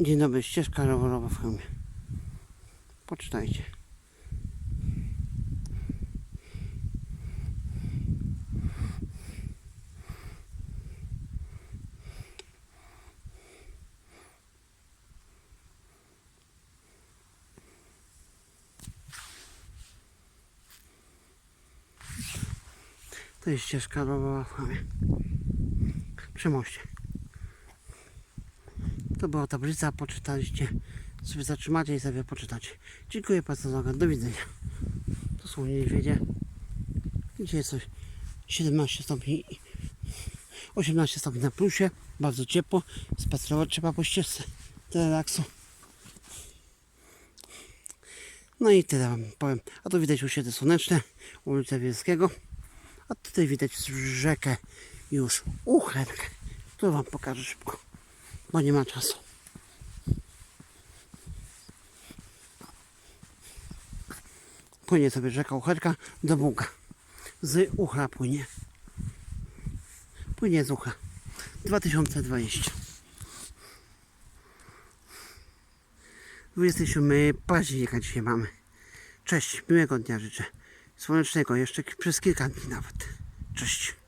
Dzień dobry, ścieżka rowerowa w Chełmie. Poczytajcie. To jest ścieżka rowerowa w Chełmie. Przy moście. To była tablica, poczytaliście. Sobie zatrzymacie i sobie poczytacie. Dziękuję bardzo za oglądanie. Do widzenia. To są niedźwiedzie. Dzisiaj jest coś 17 stopni. i 18 stopni na plusie. Bardzo ciepło. Spacerować trzeba po ścieżce. Relaksu. No i tyle wam powiem. A tu widać osiedle słoneczne, ulicę Wielskiego. A tutaj widać rzekę już Uchenkę. Tu wam pokażę szybko, bo nie ma czasu. Płynie sobie rzeka Uchenka do Buga. Z Ucha płynie. Płynie z Ucha. 2020. 27 października dzisiaj mamy. Cześć, miłego dnia życzę. Słonecznego, jeszcze przez kilka dni nawet. Cześć.